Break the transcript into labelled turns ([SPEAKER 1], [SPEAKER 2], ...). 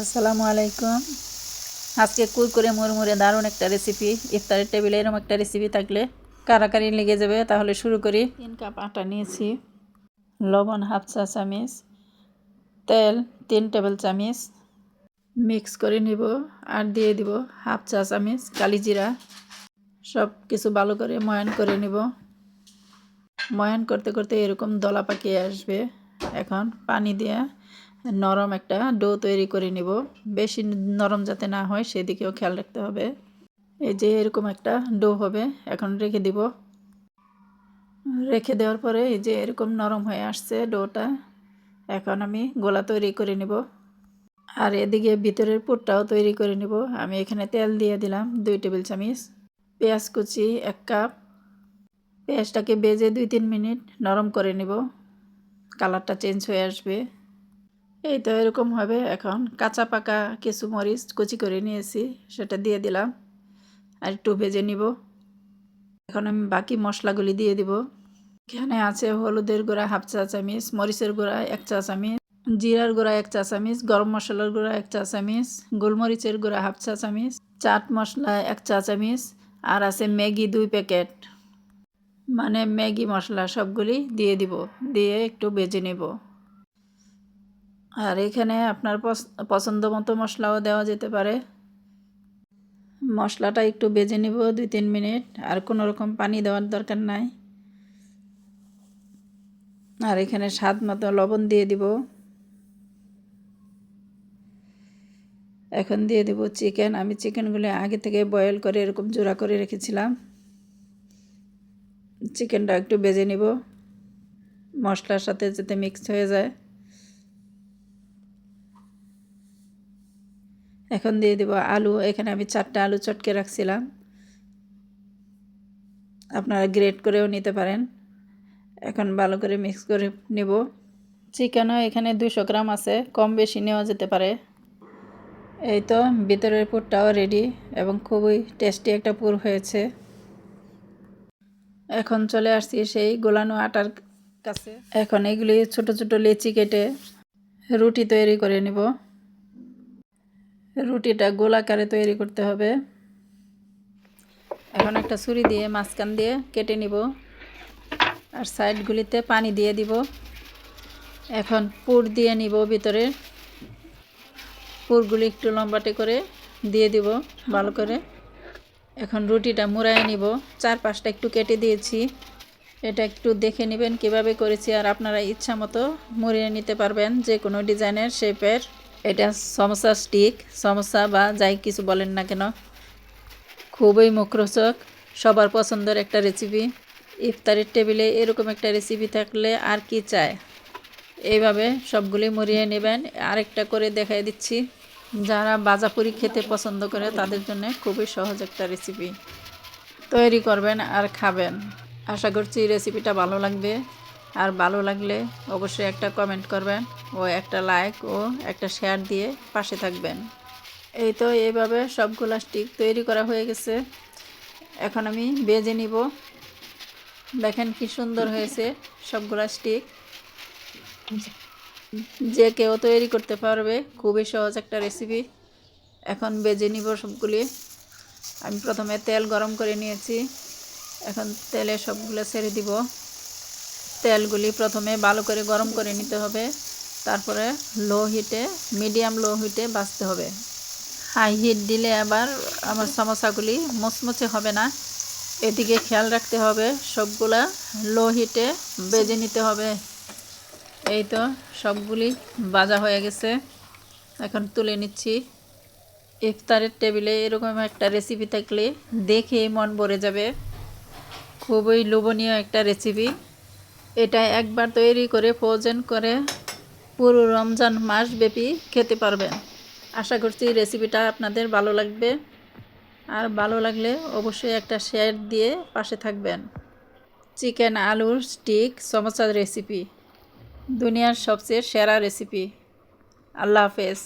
[SPEAKER 1] আসসালামু আলাইকুম। আজকে কুরকুরে মুড়মুড়ে দারুণ একটা রেসিপি ইফতারের টেবিলে এরকম একটা রেসিপি থাকলে কারাকারি লেগে যাবে। তাহলে শুরু করি। তিন কাপ আটা নিয়েছি, লবণ হাফ চা চামিচ, তেল তিন টেবিল চামিচ মিক্স করে নিব আর দিয়ে দিব হাফ চা চামিচ কালি জিরা। সব কিছু ভালো করে ময়ান করে নিব। ময়ান করতে করতে এরকম দলা পাকিয়ে আসবে। এখন পানি দিয়ে নরম একটা ডো তৈরি করে নিব। বেশি নরম যাতে না হয়, সেদিকেও খেয়াল রাখতে হবে। এই যে এরকম একটা ডো হবে, এখন রেখে দিব। রেখে দেওয়ার পরে এই যে এরকম নরম হয়ে আসছে ডোটা, এখন আমি গোলা তৈরি করে নিব। আর এদিকে ভিতরের পুরটাও তৈরি করে নিব। আমি এখানে তেল দিয়ে দিলাম দুই টেবিল চামিচ। পেঁয়াজ কুচি এক কাপ। পেঁয়াজটাকে বেজে দুই তিন মিনিট নরম করে নিব। কালারটা চেঞ্জ হয়ে আসবে। এই তো এরকম হবে এখন। কাঁচা পাকা কিছু মরিচ কুচি করে নিয়েছি, সেটা দিয়ে দিলাম। আর একটু ভেজে নিব। এখন আমি বাকি মশলাগুলি দিয়ে দিব। এখানে আছে হলুদের গুঁড়া হাফ চা চামিচ, মরিচের গুঁড়া এক চা চামিচ, জিরার গুঁড়া এক চা চামিচ, গরম মশলার গুঁড়া এক চা চামিচ, গোলমরিচের গুঁড়া হাফ চা চামিচ, চাট মশলা এক চা চামিচ, আর আছে ম্যাগি দুই প্যাকেট। মানে ম্যাগি মশলা সবগুলি দিয়ে দিব, দিয়ে একটু বেজে নেব। আর এখানে আপনার পছন্দ মতো মশলাও দেওয়া যেতে পারে। মশলাটা একটু বেজে নিব দুই তিন মিনিট, আর কোনো রকম পানি দেওয়ার দরকার নাই। আর এখানে স্বাদ মতো লবণ দিয়ে দিব। এখন দিয়ে দেব চিকেন। আমি চিকেনগুলো আগে থেকে বয়েল করে এরকম জোড়া করে রেখেছিলাম। চিকেনটা একটু বেজে নিব। মশলার সাথে যাতে মিক্স হয়ে যায়। এখন দিয়ে দেব আলু, এখানে আমি চারটা আলু চটকে রাখছিলাম। আপনারা গ্রেট করেও নিতে পারেন। এখন ভালো করে মিক্স করে নেব। চিকেনও এখানে দুশো গ্রাম আছে, কম বেশি নেওয়া যেতে পারে। এই তো ভিতরের পুরটাও রেডি এবং খুবই টেস্টি একটা পুর হয়েছে। এখন চলে আসছি সেই গোলানো আটার কাছে। এখন এগুলি ছোট ছোট লেচি কেটে রুটি তৈরি করে নিব। রুটিটা গোলাকারে তৈরি করতে হবে। এখন একটা ছুরি দিয়ে মাঝখান দিয়ে কেটে নিব আর সাইডগুলিতে পানি দিয়ে দিব। এখন পুর দিয়ে নিব ভিতরে। পুরগুলি একটু লম্বাটে করে দিয়ে দিব ভালো করে। এখন রুটিটা মুড়াই নিব। চার পাঁচটা একটু কেটে দিয়েছি। এটা একটু দেখে নেবেন কীভাবে করেছি আর আপনারা ইচ্ছা মতো মুড়িয়ে নিতে পারবেন যে কোনো ডিজাইনের শেপের এটা সমস্যা স্টিক সমস্যা বা যাই কিছু বলেন না কেন। খুবই মুখরোচক, সবার পছন্দের একটা রেসিপি ইফতারের টেবিলে এরকম একটা রেসিপি থাকলে আর কি চায়? এইভাবে সবগুলি মরিয়ে নেবেন। আরেকটা করে দেখাই দিচ্ছি। যারা বাজাপুরি খেতে পছন্দ করে, তাদের জন্য খুবই সহজ একটা রেসিপি তৈরি করবেন আর খাবেন। আশা করছি রেসিপিটা ভালো লাগবে। আর ভালো লাগলে অবশ্যই একটা কমেন্ট করবেন ও একটা লাইক ও একটা শেয়ার দিয়ে পাশে থাকবেন। এই তো এইভাবে সবগুলা স্টিক তৈরি করা হয়ে গেছে। এখন আমি বেজে নিব। দেখেন কি সুন্দর হয়েছে সবগুলা স্টিক যে কেউ তৈরি করতে পারবে, খুবই সহজ একটা রেসিপি এখন বেজে নিব সবগুলি। আমি প্রথমে তেল গরম করে নিয়েছি। এখন তেলে সবগুলো ছেড়ে দিব। তেলগুলি প্রথমে ভালো করে গরম করে নিতে হবে। তারপরে লো হিটে মিডিয়াম লো হিটে বাঁচতে হবে। হাই হিট দিলে আবার আমার সমস্যাগুলি মুচমুচে হবে না। এদিকে খেয়াল রাখতে হবে, সবগুলা লো হিটে বেজে নিতে হবে। এই তো সবগুলি বাজা হয়ে গেছে। এখন তুলে নিচ্ছি। ইফতারের টেবিলে এরকম একটা রেসিপি থাকলে দেখে মন ভরে যাবে। খুবই লোভনীয় একটা রেসিপি এটা একবার তৈরি করে ফ্রোজেন করে পুরো রমজান মাস ব্যাপী খেতে পারবেন। আশা করছি রেসিপিটা আপনাদের ভালো লাগবে। আর ভালো লাগলে অবশ্যই একটা শেয়ার দিয়ে পাশে থাকবেন। চিকেন আলুর স্টিক সমোসার রেসিপি দুনিয়ার সবচেয়ে সেরা রেসিপি আল্লাহ হাফেজ।